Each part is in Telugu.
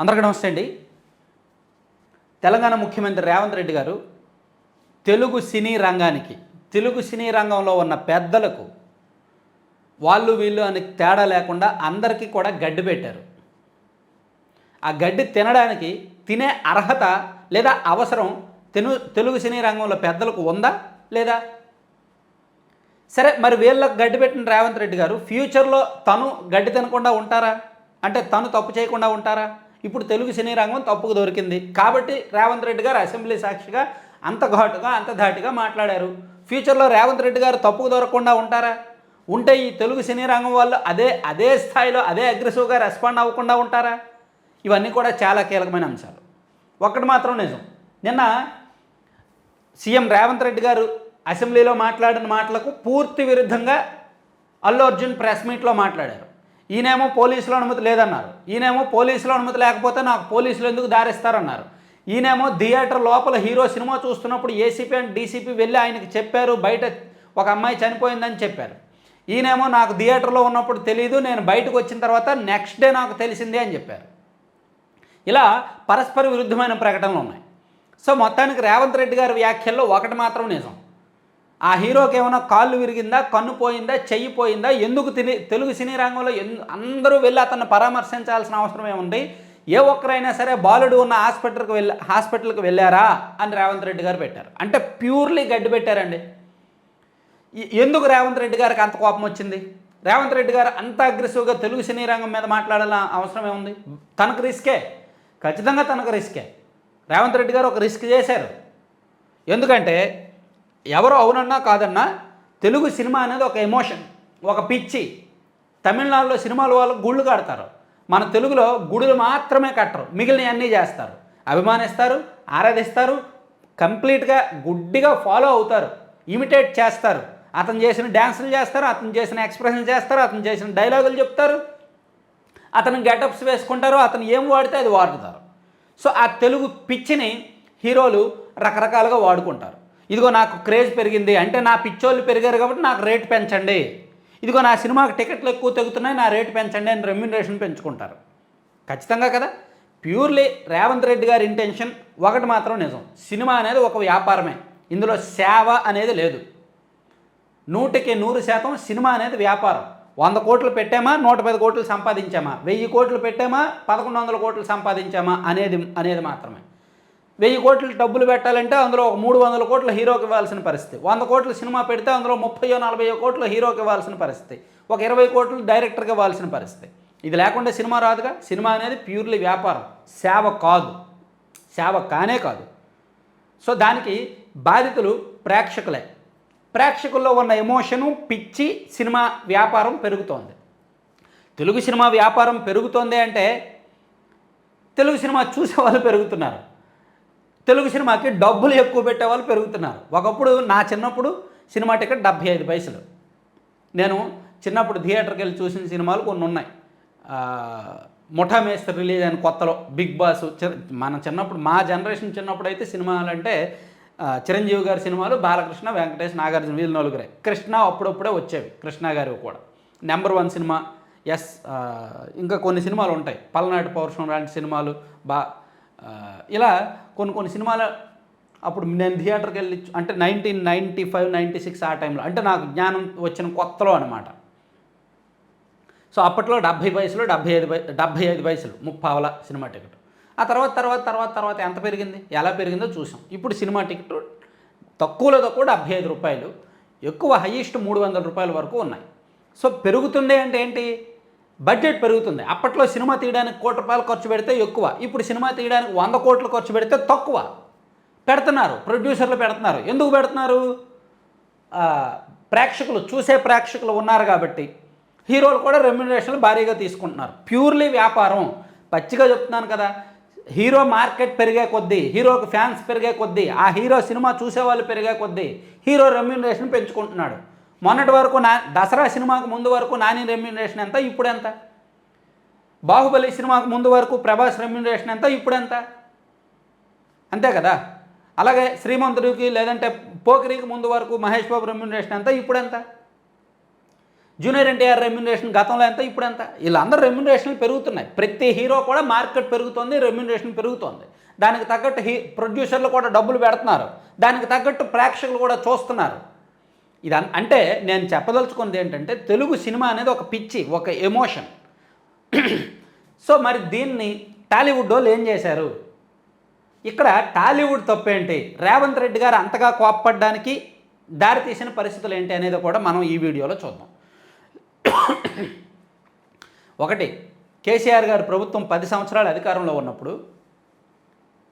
అందరికీ నమస్తే అండి. తెలంగాణ ముఖ్యమంత్రి రేవంత్ రెడ్డి గారు తెలుగు సినీ రంగానికి తెలుగు సినీ రంగంలో ఉన్న పెద్దలకు వాళ్ళు వీళ్ళు అని తేడా లేకుండా అందరికీ కూడా గడ్డి పెట్టారు. ఆ గడ్డి తినడానికి తినే అర్హత లేదా అవసరం తెలు తెలుగు సినీ రంగంలో పెద్దలకు ఉందా లేదా? సరే మరి వీళ్ళకి గడ్డి పెట్టిన రేవంత్ రెడ్డి గారు ఫ్యూచర్లో తను గడ్డి తినకుండా ఉంటారా? అంటే తను తప్పు చేయకుండా ఉంటారా? ఇప్పుడు తెలుగు సినీ రంగం తప్పుకు దొరికింది. కాబట్టి రేవంత్ రెడ్డి గారు అసెంబ్లీ సాక్షిగా అంత ఘాటుగా అంత ధాటిగా మాట్లాడారు. ఫ్యూచర్లో రేవంత్ రెడ్డి గారు తప్పుకు దొరకకుండా ఉంటారా? ఉంటే ఈ తెలుగు సినీ రంగం వాళ్ళు అదే అదే స్థాయిలో అదే అగ్రెసివ్గా రెస్పాండ్ అవ్వకుండా ఉంటారా? ఇవన్నీ కూడా చాలా కీలకమైన అంశాలు. ఒక్కటి మాత్రం నిజం. నిన్న సీఎం రేవంత్ రెడ్డి గారు అసెంబ్లీలో మాట్లాడిన మాటలకు పూర్తి విరుద్ధంగా అల్లు అర్జున్ ప్రెస్ మీట్లో మాట్లాడారు. ఈయనేమో పోలీసుల అనుమతి లేదన్నారు. ఈయనేమో పోలీసుల అనుమతి లేకపోతే నాకు పోలీసులు ఎందుకు దారిస్తారన్నారు. ఈయనేమో థియేటర్ లోపల హీరో సినిమా చూస్తున్నప్పుడు ఏసీపీ అండ్ డీసీపీ వెళ్ళి ఆయనకి చెప్పారు బయట ఒక అమ్మాయి చనిపోయిందని చెప్పారు. ఈయనేమో నాకు థియేటర్లో ఉన్నప్పుడు తెలియదు నేను బయటకు వచ్చిన తర్వాత నెక్స్ట్ డే నాకు తెలిసిందే అని చెప్పారు. ఇలా పరస్పర విరుద్ధమైన ప్రకటనలు ఉన్నాయి. సో మొత్తానికి రేవంత్ రెడ్డి గారి వ్యాఖ్యల్లో ఒకటి మాత్రం నిజం. ఆ హీరోకి ఏమైనా కాళ్ళు విరిగిందా కన్ను పోయిందా చెయ్యి పోయిందా ఎందుకు తిని తెలుగు సినీ రంగంలో ఎందు అందరూ వెళ్ళి అతన్ని పరామర్శించాల్సిన అవసరం ఏముంది? ఏ ఒక్కరైనా సరే బాలుడు ఉన్న హాస్పిటల్కి వెళ్ళి హాస్పిటల్కి వెళ్ళారా అని రేవంత్ రెడ్డి గారు పెట్టారు. అంటే ప్యూర్లీ గడ్డి పెట్టారండి. ఎందుకు రేవంత్ రెడ్డి గారికి అంత కోపం వచ్చింది? రేవంత్ రెడ్డి గారు అంత అగ్రెసివ్గా తెలుగు సినీ రంగం మీద మాట్లాడాల అవసరం ఏముంది? తనకు రిస్కే. ఖచ్చితంగా తనకు రిస్కే. రేవంత్ రెడ్డి గారు ఒక రిస్క్ చేశారు. ఎందుకంటే ఎవరు అవునన్నా కాదన్నా తెలుగు సినిమా అనేది ఒక ఎమోషన్ ఒక పిచ్చి. తమిళనాడులో సినిమాలు వాళ్ళు గుళ్ళు కడతారు. మన తెలుగులో గుడులు మాత్రమే కట్టరు మిగిలిన అన్నీ చేస్తారు. అభిమానిస్తారు ఆరాధిస్తారు కంప్లీట్గా గుడ్డిగా ఫాలో అవుతారు ఇమిటేట్ చేస్తారు. అతను చేసిన డ్యాన్సులు చేస్తారు అతను చేసిన ఎక్స్ప్రెషన్ చేస్తారు అతను చేసిన డైలాగులు చెప్తారు. అతను గెటప్స్ వేసుకుంటారు అతను ఏం వాడితే అది వాడుతారు. సో ఆ తెలుగు పిచ్చిని హీరోలు రకరకాలుగా వాడుకుంటారు. ఇదిగో నాకు క్రేజ్ పెరిగింది అంటే నా పిచ్చోళ్ళు పెరిగారు కాబట్టి నాకు రేటు పెంచండి. ఇదిగో నా సినిమాకి టికెట్లు ఎక్కువ తెగుతున్నాయి నా రేటు పెంచండి అని రెమ్యునరేషన్ పెంచుకుంటారు. ఖచ్చితంగా కదా? ప్యూర్లీ రేవంత్ రెడ్డి గారి ఇంటెన్షన్ ఒకటి మాత్రం నిజం. సినిమా అనేది ఒక వ్యాపారమే. ఇందులో సేవ అనేది లేదు. నూటికి నూరు శాతం సినిమా అనేది వ్యాపారం. వంద కోట్లు పెట్టామా? నూట పది కోట్లు సంపాదించామా? వెయ్యి కోట్లు పెట్టామా? పదకొండు వందల కోట్లు సంపాదించామా? అనేది అనేది మాత్రమే. వెయ్యి కోట్లు డబ్బులు పెట్టాలంటే అందులో ఒక మూడు వందల కోట్లు హీరోకి ఇవ్వాల్సిన పరిస్థితి. వంద కోట్లు సినిమా పెడితే అందులో ముప్పయో నలభై కోట్లు హీరోకి ఇవ్వాల్సిన పరిస్థితి. ఒక ఇరవై కోట్లు డైరెక్టర్కి ఇవ్వాల్సిన పరిస్థితి. ఇది లేకుండా సినిమా రాదుగా. సినిమా అనేది ప్యూర్లీ వ్యాపారం. సేవ కాదు. సేవ కానే కాదు. సో దానికి బాధితులు ప్రేక్షకులే. ప్రేక్షకుల్లో ఉన్న ఎమోషను పిచ్చి సినిమా వ్యాపారం పెరుగుతోంది. తెలుగు సినిమా వ్యాపారం పెరుగుతోంది అంటే తెలుగు సినిమా చూసే వాళ్ళు పెరుగుతున్నారు. తెలుగు సినిమాకి డబ్బులు ఎక్కువ పెట్టే వాళ్ళు పెరుగుతున్నారు. ఒకప్పుడు నా చిన్నప్పుడు సినిమా టికెట్ డెబ్భై ఐదు పైసలు. నేను చిన్నప్పుడు థియేటర్కి వెళ్ళి చూసిన సినిమాలు కొన్ని ఉన్నాయి. ముఠా మేస్త్రి రిలీజ్ అయిన కొత్తలో బిగ్ బాస్ చి- మన చిన్నప్పుడు మా జనరేషన్ చిన్నప్పుడు అయితే సినిమాలు అంటే చిరంజీవి గారి సినిమాలు బాలకృష్ణ వెంకటేష్ నాగార్జున వీళ్ళు నలుగురే కృష్ణ అప్పుడప్పుడే వచ్చేవి కృష్ణ గారు కూడా. నెంబర్ వన్ సినిమా ఎస్ ఇంకా కొన్ని సినిమాలు ఉంటాయి. పల్నాటి పౌరుషం లాంటి సినిమాలు బా ఇలా కొన్ని కొన్ని సినిమాలు అప్పుడు నేను థియేటర్కి వెళ్ళి అంటే nineteen ninety five ninety six ఆ టైంలో అంటే నాకు జ్ఞానం వచ్చిన కొత్తలో అనమాట సో అప్పట్లో డెబ్భై వయసులో డెబ్భై ఐదు పై డెబ్భై ఐదు వయసులు ముప్పావల సినిమా టికెట్. ఆ తర్వాత తర్వాత తర్వాత తర్వాత ఎంత పెరిగింది? ఎలా పెరిగిందో చూసాం. ఇప్పుడు సినిమా టికెట్ తక్కువలో తక్కువ డెబ్భై ఐదు రూపాయలు ఎక్కువ హయ్యెస్ట్ మూడు వందల రూపాయల వరకు ఉన్నాయి. సో పెరుగుతుంది అంటే ఏంటి? బడ్జెట్ పెరుగుతుంది. అప్పట్లో సినిమా తీయడానికి కోటి రూపాయలు ఖర్చు పెడితే ఎక్కువ. ఇప్పుడు సినిమా తీయడానికి వంద కోట్లు ఖర్చు పెడితే తక్కువ. పెడుతున్నారు. ప్రొడ్యూసర్లు పెడుతున్నారు. ఎందుకు పెడుతున్నారు? ప్రేక్షకులు చూసే ప్రేక్షకులు ఉన్నారు కాబట్టి. హీరోలు కూడా రెమ్యునరేషన్లు భారీగా తీసుకుంటున్నారు. ప్యూర్లీ వ్యాపారం. పచ్చిగా చెప్తున్నాను కదా. హీరో మార్కెట్ పెరిగే కొద్దీ హీరోకి ఫ్యాన్స్ పెరిగే కొద్దీ ఆ హీరో సినిమా చూసేవాళ్ళు పెరిగే కొద్దీ హీరో రెమ్యునరేషన్ పెంచుకుంటున్నాడు. మొన్నటి వరకు నా దసరా సినిమాకు ముందు వరకు నాని రెమ్యునరేషన్ ఎంత ఇప్పుడు ఎంత? బాహుబలి సినిమాకు ముందు వరకు ప్రభాస్ రెమ్యునరేషన్ ఎంత ఇప్పుడు ఎంత? అంతే కదా? అలాగే శ్రీమంతుడికి లేదంటే పోకిరికి ముందు వరకు మహేష్ బాబు రెమ్యునరేషన్ ఎంత ఇప్పుడు ఎంత? జూనియర్ ఎన్టీఆర్ రెమ్యునరేషన్ గతంలో ఎంత ఇప్పుడు ఎంత? వీళ్ళందరూ రెమ్యునరేషన్లు పెరుగుతున్నాయి. ప్రతి హీరో కూడా మార్కెట్ పెరుగుతుంది రెమ్యునరేషన్ పెరుగుతుంది. దానికి తగ్గట్టు హీ ప్రొడ్యూసర్లు కూడా డబ్బులు పెడుతున్నారు. దానికి తగ్గట్టు ప్రేక్షకులు కూడా చూస్తున్నారు. ఇది అంటే నేను చెప్పదలుచుకున్నది ఏంటంటే తెలుగు సినిమా అనేది ఒక పిచ్చి ఒక ఎమోషన్. సో మరి దీన్ని టాలీవుడ్ వాళ్ళు ఏం చేశారు? ఇక్కడ టాలీవుడ్ తప్పేంటి రేవంత్ రెడ్డి గారు అంతగా కోప్పడ్డానికి దారితీసిన పరిస్థితులు ఏంటి అనేది కూడా మనం ఈ వీడియోలో చూద్దాం. ఒకటి కేసీఆర్ గారు ప్రభుత్వం పది సంవత్సరాలు అధికారంలో ఉన్నప్పుడు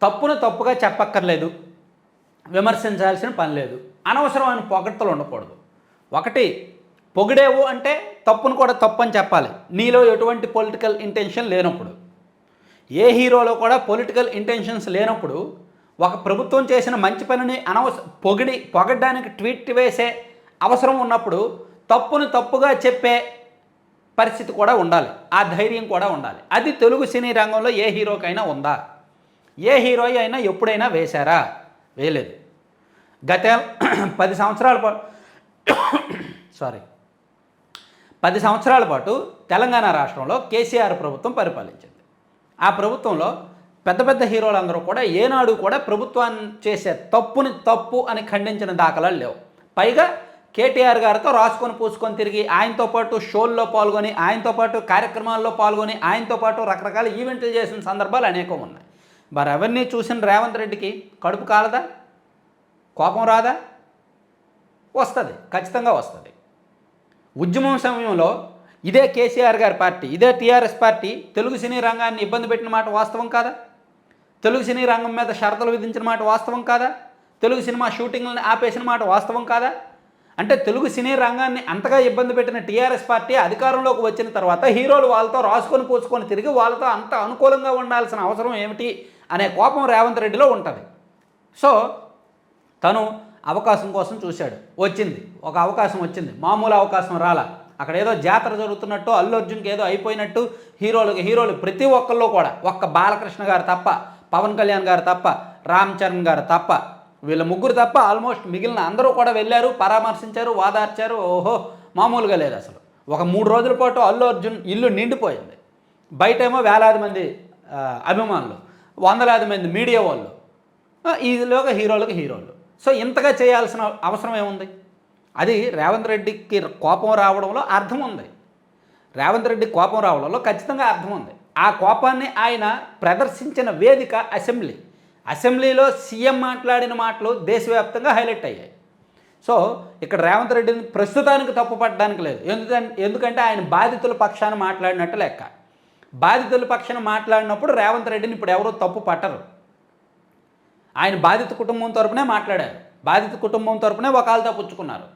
తప్పును తప్పుగా చెప్పక్కర్లేదు. విమర్శించాల్సిన పని లేదు. అనవసరమైన పొగడ్తలు ఉండకూడదు. ఒకటి పొగిడేవు అంటే తప్పును కూడా తప్పు అని చెప్పాలి. నీలో ఎటువంటి పొలిటికల్ ఇంటెన్షన్ లేనప్పుడు. ఏ హీరోలో కూడా పొలిటికల్ ఇంటెన్షన్స్ లేనప్పుడు ఒక ప్రభుత్వం చేసిన మంచి పనిని అనవస పొగిడి పొగడ్డానికి ట్వీట్ వేసే అవసరం ఉన్నప్పుడు తప్పును తప్పుగా చెప్పే పరిస్థితి కూడా ఉండాలి. ఆ ధైర్యం కూడా ఉండాలి. అది తెలుగు సినీ రంగంలో ఏ హీరోకైనా ఉందా? ఏ హీరో అయినా ఎప్పుడైనా వేశారా? వేయలేదు. గత పది సంవత్సరాల పాటు సారీ పది సంవత్సరాల పాటు తెలంగాణ రాష్ట్రంలో కేసీఆర్ ప్రభుత్వం పరిపాలించింది. ఆ ప్రభుత్వంలో పెద్ద పెద్ద హీరోలందరూ కూడా ఏనాడు కూడా ప్రభుత్వాన్ని చేసే తప్పుని తప్పు అని ఖండించిన దాఖలాలు లేవు. పైగా కేటీఆర్ గారితో రాసుకొని పూసుకొని తిరిగి ఆయనతో పాటు షోల్లో పాల్గొని ఆయనతో పాటు కార్యక్రమాల్లో పాల్గొని ఆయనతో పాటు రకరకాల ఈవెంట్లు చేసిన సందర్భాలు అనేకం ఉన్నాయి. మరి అవన్నీ చూసిన రేవంత్ రెడ్డికి కడుపు కాలదా? కోపం రాదా? వస్తుంది ఖచ్చితంగా వస్తుంది. ఉద్యమం సమయంలో ఇదే కేసీఆర్ గారి పార్టీ ఇదే టీఆర్ఎస్ పార్టీ తెలుగు సినీ రంగాన్ని ఇబ్బంది పెట్టిన మాట వాస్తవం కాదా? తెలుగు సినీ రంగం మీద షరతులు విధించిన మాట వాస్తవం కాదా? తెలుగు సినిమా షూటింగ్లను ఆపేసిన మాట వాస్తవం కాదా? అంటే తెలుగు సినీ రంగాన్ని అంతగా ఇబ్బంది పెట్టిన టీఆర్ఎస్ పార్టీ అధికారంలోకి వచ్చిన తర్వాత హీరోలు వాళ్ళతో రాసుకొని పూసుకొని తిరిగి వాళ్ళతో అంత అనుకూలంగా ఉండాల్సిన అవసరం ఏమిటి అనే కోపం రేవంత్ రెడ్డిలో ఉంటుంది. సో తను అవకాశం కోసం చూశాడు. వచ్చింది. ఒక అవకాశం వచ్చింది. మామూలు అవకాశం రాలా. అక్కడ ఏదో జాతర జరుగుతున్నట్టు అల్లు అర్జున్కి ఏదో అయిపోయినట్టు హీరోలు హీరోలు ప్రతి ఒక్కళ్ళు కూడా ఒక్క బాలకృష్ణ గారు తప్ప పవన్ కళ్యాణ్ గారు తప్ప రామ్ చరణ్ గారు తప్ప వీళ్ళ ముగ్గురు తప్ప ఆల్మోస్ట్ మిగిలిన అందరూ కూడా వెళ్ళారు పరామర్శించారు వాదార్చారు. ఓహో మామూలుగా లేదు అసలు. ఒక మూడు రోజుల పాటు అల్లు అర్జున్ ఇల్లు నిండిపోయింది. బయటేమో వేలాది మంది అభిమానులు వందలాది మంది మీడియా వాళ్ళు. ఈలోగా హీరోలకు హీరోలు. సో ఇంతగా చేయాల్సిన అవసరం ఏముంది? అది రేవంత్ రెడ్డికి కోపం రావడంలో అర్థం ఉంది. రేవంత్ రెడ్డి కోపం రావడంలో ఖచ్చితంగా అర్థం ఉంది. ఆ కోపాన్ని ఆయన ప్రదర్శించిన వేదిక అసెంబ్లీ. అసెంబ్లీలో సీఎం మాట్లాడిన మాటలు దేశవ్యాప్తంగా హైలైట్ అయ్యాయి. సో ఇక్కడ రేవంత్ రెడ్డిని ప్రస్తుతానికి తప్పు పట్టడానికి లేదు. ఎందుకంటే ఎందుకంటే ఆయన బాధితుల పక్షాన మాట్లాడినట్టు లెక్క. బాధితుల పక్షాన మాట్లాడినప్పుడు రేవంత్ రెడ్డిని ఇప్పుడు ఎవరూ తప్పు పట్టరు. ఆయన బాధిత కుటుంబం తరపునే మాట్లాడారు. బాధిత కుటుంబం తరపునే వకాలతో పుచ్చుకున్నారు.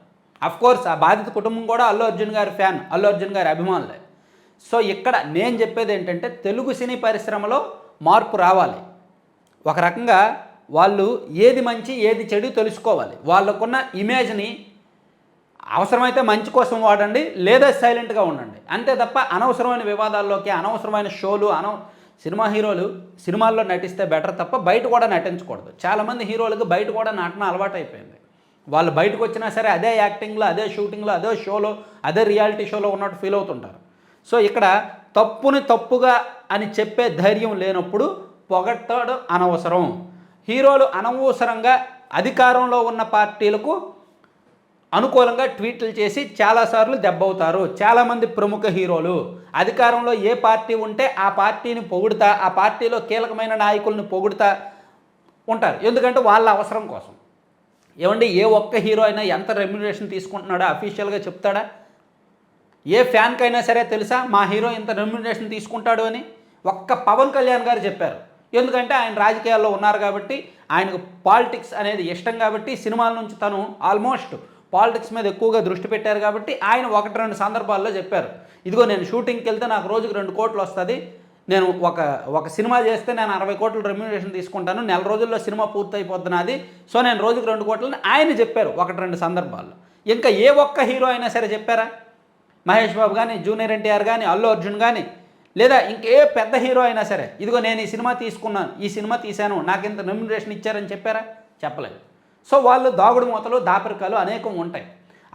కోర్స్ ఆ బాధిత కుటుంబం కూడా అల్లు అర్జున్ గారి ఫ్యాన్ అల్లు అర్జున్ గారి అభిమానులే. సో ఇక్కడ నేను చెప్పేది ఏంటంటే తెలుగు సినీ పరిశ్రమలో మార్పు రావాలి. ఒక రకంగా వాళ్ళు ఏది మంచి ఏది చెడు తెలుసుకోవాలి. వాళ్ళకున్న ఇమేజ్ని అవసరమైతే మంచి కోసం వాడండి లేదా సైలెంట్గా ఉండండి. అంతే తప్ప అనవసరమైన వివాదాల్లోకి అనవసరమైన షోలు అనవ సినిమా హీరోలు సినిమాల్లో నటిస్తే బెటర్ తప్ప బయట కూడా నటించకూడదు. చాలామంది హీరోలకు బయట కూడా నటన అలవాటు అయిపోయింది వాళ్ళు బయటకు వచ్చినా సరే అదే యాక్టింగ్లో అదే షూటింగ్లో అదే షోలో అదే రియాలిటీ షోలో ఉన్నట్టు ఫీల్ అవుతుంటారు. సో ఇక్కడ తప్పుని తప్పుగా అని చెప్పే ధైర్యం లేనప్పుడు పొగట్టడం అనవసరం. హీరోలు అనవసరంగా అధికారంలో ఉన్న పార్టీలకు అనుకూలంగా ట్వీట్లు చేసి చాలాసార్లు దెబ్బవుతారు. చాలామంది ప్రముఖ హీరోలు అధికారంలో ఏ పార్టీ ఉంటే ఆ పార్టీని పొగుడుతా ఆ పార్టీలో కీలకమైన నాయకుల్ని పొగుడుతా ఉంటారు. ఎందుకంటే వాళ్ళ అవసరం కోసం. ఏమండి ఏ ఒక్క హీరో అయినా ఎంత రెమ్యునరేషన్ తీసుకుంటున్నాడో అఫీషియల్గా చెప్తాడా? ఏ ఫ్యాన్కైనా సరే తెలుసా మా హీరో ఇంత రెమ్యునరేషన్ తీసుకుంటాడు అని? ఒక్క పవన్ కళ్యాణ్ గారు చెప్పారు. ఎందుకంటే ఆయన రాజకీయాల్లో ఉన్నారు కాబట్టి ఆయనకు పాలిటిక్స్ అనేది ఇష్టం కాబట్టి సినిమాల నుంచి తను ఆల్మోస్ట్ పాలిటిక్స్ మీద ఎక్కువగా దృష్టి పెట్టారు కాబట్టి ఆయన ఒకటి రెండు సందర్భాల్లో చెప్పారు. ఇదిగో నేను షూటింగ్కి వెళ్తే నాకు రోజుకు రెండు కోట్లు వస్తుంది. నేను ఒక ఒక సినిమా చేస్తే నేను అరవై కోట్ల రెమ్యూనేషన్ తీసుకుంటాను. నెల రోజుల్లో సినిమా పూర్తయిపోద్ది నాది. సో నేను రోజుకు రెండు కోట్లని ఆయన చెప్పారు ఒకటి రెండు సందర్భాల్లో. ఇంకా ఏ ఒక్క హీరో అయినా సరే చెప్పారా? మహేష్ బాబు కానీ జూనియర్ ఎన్టీఆర్ కానీ అల్లు అర్జున్ కానీ లేదా ఇంకే పెద్ద హీరో అయినా సరే ఇదిగో నేను ఈ సినిమా తీసుకున్నాను ఈ సినిమా తీశాను నాకు ఇంత రెమ్యునరేషన్ ఇచ్చారని చెప్పారా? చెప్పలేదు. సో వాళ్ళు దాగుడు మూతలు దాపరికాలు అనేకం ఉంటాయి.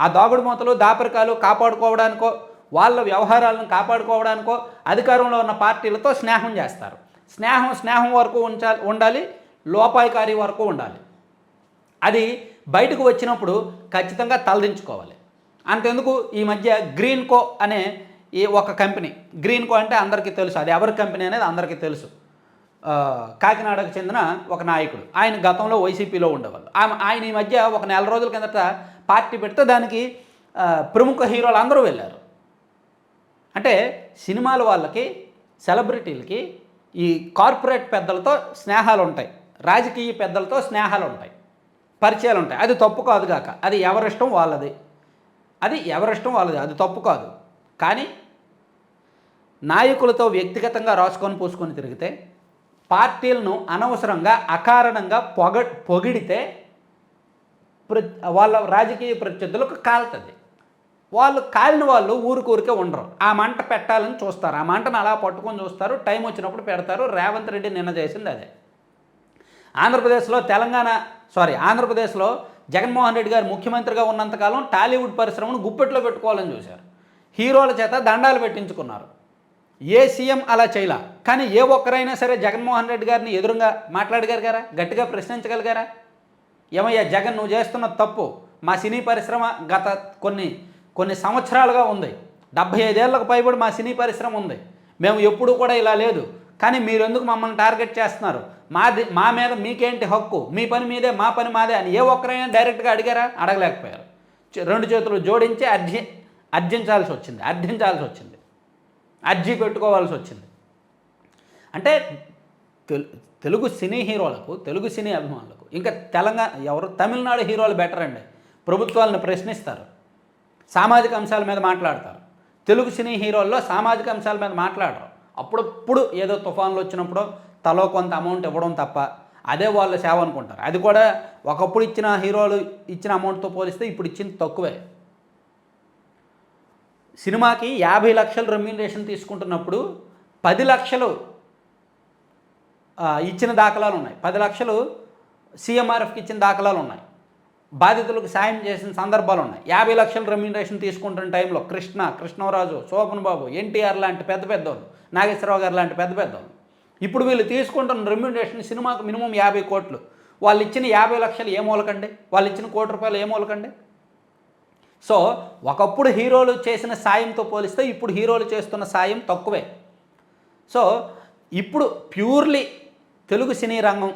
ఆ దాగుడు మూతలు దాపరికాలు కాపాడుకోవడానికో వాళ్ళ వ్యవహారాలను కాపాడుకోవడానికో అధికారంలో ఉన్న పార్టీలతో స్నేహం చేస్తారు. స్నేహం స్నేహం వరకు ఉంచా ఉండాలి లోపాయికారి వరకు ఉండాలి. అది బయటకు వచ్చినప్పుడు ఖచ్చితంగా తలదించుకోవాలి. అంతెందుకు ఈ మధ్య గ్రీన్ కో అనే ఈ ఒక కంపెనీ గ్రీన్ కో అంటే అందరికీ తెలుసు. అది ఎవరి కంపెనీ అనేది అందరికీ తెలుసు. కాకినాడకు చెందిన ఒక నాయకుడు. ఆయన గతంలో వైసీపీలో ఉండేవాళ్ళు. ఆమె ఆయన ఈ మధ్య ఒక నెల రోజుల కిందట పార్టీ పెడితే దానికి ప్రముఖ హీరోలు అందరూ వెళ్ళారు. అంటే సినిమాల వాళ్ళకి సెలబ్రిటీలకి ఈ కార్పొరేట్ పెద్దలతో స్నేహాలు ఉంటాయి రాజకీయ పెద్దలతో స్నేహాలు ఉంటాయి పరిచయాలు ఉంటాయి అది తప్పు కాదు కాక. అది ఎవరిష్టం వాళ్ళది. అది ఎవరిష్టం వాళ్ళది. అది తప్పు కాదు. కానీ నాయకులతో వ్యక్తిగతంగా రాసుకొని పూసుకొని తిరిగితే పార్టీలను అనవసరంగా అకారణంగా పొగ పొగిడితే ప్ర వాళ్ళ రాజకీయ ప్రత్యర్థులకు కాలుతుంది. వాళ్ళు కాలిన వాళ్ళు ఊరికూరికే ఉండరు. ఆ మంట పెట్టాలని చూస్తారు. ఆ మంటను అలా పట్టుకొని చూస్తారు. టైం వచ్చినప్పుడు పెడతారు. రేవంత్ రెడ్డి నిన్న చేసింది అదే. ఆంధ్రప్రదేశ్లో తెలంగాణ సారీ ఆంధ్రప్రదేశ్లో జగన్మోహన్ రెడ్డి గారు ముఖ్యమంత్రిగా ఉన్నంతకాలం టాలీవుడ్ పరిశ్రమను గుప్పెట్లో పెట్టుకోవాలని చూశారు. హీరోల చేత దండాలు పెట్టించుకున్నారు. ఏ సీఎం అలా చేయలా. కానీ ఏ ఒక్కరైనా సరే జగన్మోహన్ రెడ్డి గారిని ఎదురుగా మాట్లాడగలిగారా? గట్టిగా ప్రశ్నించగలిగారా? ఏమయ్యా జగన్ నువ్వు చేస్తున్న తప్పు మా సినీ పరిశ్రమ గత కొన్ని కొన్ని సంవత్సరాలుగా ఉంది. డెబ్భై ఐదేళ్ళకు పైబడి మా సినీ పరిశ్రమ ఉంది. మేము ఎప్పుడూ కూడా ఇలా లేదు. కానీ మీరు ఎందుకు మమ్మల్ని టార్గెట్ చేస్తున్నారు? మాది మా మీద మీకేంటి హక్కు? మీ పని మీదే మా పని మాదే అని ఏ ఒక్కరైనా డైరెక్ట్గా అడిగారా? అడగలేకపోయారు. రెండు చేతులు జోడించి అర్జి అర్జించాల్సి వచ్చింది అర్థించాల్సి వచ్చింది. అర్జీ పెట్టుకోవాల్సి వచ్చింది. అంటే తెలు తెలుగు సినీ హీరోలకు తెలుగు సినీ అభిమానులకు ఇంకా తెలంగాణ ఎవరు తమిళనాడు హీరోలు బెటర్ అండి. ప్రభుత్వాలను ప్రశ్నిస్తారు. సామాజిక అంశాల మీద మాట్లాడతారు. తెలుగు సినీ హీరోల్లో సామాజిక అంశాల మీద మాట్లాడరు. అప్పుడప్పుడు ఏదో తుఫాన్లు వచ్చినప్పుడు తలో కొంత అమౌంట్ ఇవ్వడం తప్ప అదే వాళ్ళ సేవ అనుకుంటారు. అది కూడా ఒకప్పుడు ఇచ్చిన హీరోలు ఇచ్చిన అమౌంట్తో పోలిస్తే ఇప్పుడు ఇచ్చింది తక్కువే. సినిమాకి యాభై లక్షలు రెమ్యూనరేషన్ తీసుకుంటున్నప్పుడు పది లక్షలు ఇచ్చిన దాఖలాలు ఉన్నాయి. పది లక్షలు సీఎంఆర్ఎఫ్కి ఇచ్చిన దాఖలాలు ఉన్నాయి. బాధితులకు సాయం చేసిన సందర్భాలు ఉన్నాయి. యాభై లక్షల రెమ్యూనరేషన్ తీసుకుంటున్న టైంలో కృష్ణ కృష్ణరాజు శోభన్ బాబు ఎన్టీఆర్ లాంటి పెద్ద పెద్దోళ్ళు నాగేశ్వరరావు గారు లాంటి పెద్ద పెద్దోళ్ళు ఇప్పుడు వీళ్ళు తీసుకుంటున్న రెమ్యూనరేషన్ సినిమాకు మినిమం యాభై కోట్లు. వాళ్ళు ఇచ్చిన యాభై లక్షలు ఏ మూలకండి? వాళ్ళు ఇచ్చిన కోటి రూపాయలు ఏ మూలకండి? సో ఒకప్పుడు హీరోలు చేసిన సాయంతో పోలిస్తే ఇప్పుడు హీరోలు చేస్తున్న సాయం తక్కువే. సో ఇప్పుడు ప్యూర్లీ తెలుగు సినీ రంగం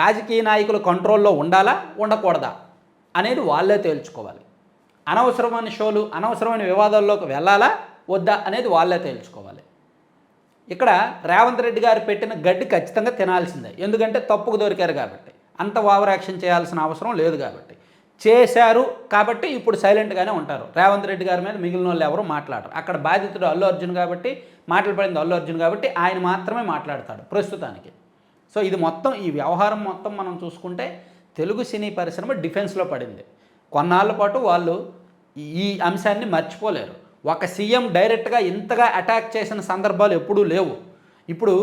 రాజకీయ నాయకుల కంట్రోల్లో ఉండాలా ఉండకూడదా అనేది వాళ్ళే తేల్చుకోవాలి. అనవసరమైన షోలు అనవసరమైన వివాదాల్లోకి వెళ్ళాలా వద్దా అనేది వాళ్ళే తేల్చుకోవాలి. ఇక్కడ రేవంత్ రెడ్డి గారు పెట్టిన గడ్డి ఖచ్చితంగా తినాల్సిందే. ఎందుకంటే తప్పుకు దొరికారు కాబట్టి. అంత ఓవర్ యాక్షన్ చేయాల్సిన అవసరం లేదు కాబట్టి. చేశారు కాబట్టి ఇప్పుడు సైలెంట్గానే ఉంటారు. రేవంత్ రెడ్డి గారి మీద మిగిలిన వాళ్ళు ఎవరు మాట్లాడరు. అక్కడ బాధితుడు అల్లు అర్జున్ కాబట్టి మాటలు పడింది అల్లు అర్జున్ కాబట్టి ఆయన మాత్రమే మాట్లాడతాడు ప్రస్తుతానికి. సో ఇది మొత్తం ఈ వ్యవహారం మొత్తం మనం చూసుకుంటే తెలుగు సినీ పరిశ్రమ డిఫెన్స్లో పడింది. కొన్నాళ్ళ పాటు వాళ్ళు ఈ అంశాన్ని మర్చిపోలేరు. ఒక సీఎం డైరెక్ట్గా ఇంతగా అటాక్ చేసిన సందర్భాలు ఎప్పుడూ లేవు. ఇప్పుడు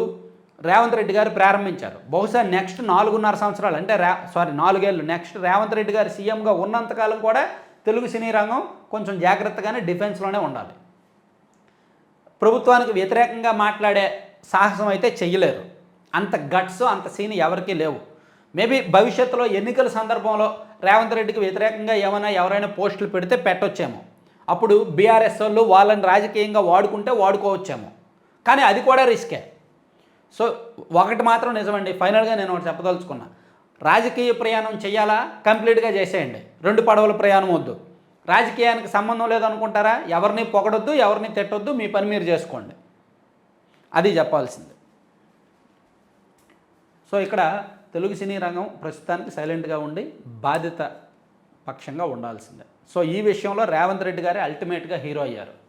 రేవంత్ రెడ్డి గారు ప్రారంభించారు. బహుశా నెక్స్ట్ నాలుగున్నర సంవత్సరాలు అంటే రే సారీ నాలుగేళ్ళు నెక్స్ట్ రేవంత్ రెడ్డి గారు సీఎంగా ఉన్నంతకాలం కూడా తెలుగు సినీ రంగం కొంచెం జాగ్రత్తగానే డిఫెన్స్లోనే ఉండాలి. ప్రభుత్వానికి వ్యతిరేకంగా మాట్లాడే సాహసం అయితే చెయ్యలేరు. అంత గట్స్ అంత సీన్ ఎవరికీ లేవు. మేబీ భవిష్యత్తులో ఎన్నికల సందర్భంలో రేవంత్ రెడ్డికి వ్యతిరేకంగా ఏమైనా ఎవరైనా పోస్టులు పెడితే పెట్టొచ్చేమో. అప్పుడు బీఆర్ఎస్ వాళ్ళు వాళ్ళని రాజకీయంగా వాడుకుంటే వాడుకోవచ్చేమో. కానీ అది కూడా రిస్కే సో ఒకటి మాత్రం నిజమండి ఫైనల్గా నేను ఒకటి చెప్పదలుచుకున్నా. రాజకీయ ప్రయాణం చేయాలా కంప్లీట్గా చేసేయండి. రెండు పడవల ప్రయాణం వద్దు. రాజకీయానికి సంబంధం లేదనుకుంటారా? ఎవరిని పొగడొద్దు ఎవరిని తిట్టొద్దు మీ పని మీరు చేసుకోండి. అది చెప్పాల్సింది. సో ఇక్కడ తెలుగు సినీ రంగం ప్రస్తుతానికి సైలెంట్గా ఉండి బాధ్యత పక్షంగా ఉండాల్సిందే. సో ఈ విషయంలో రేవంత్ రెడ్డి గారే అల్టిమేట్గా హీరో అయ్యారు.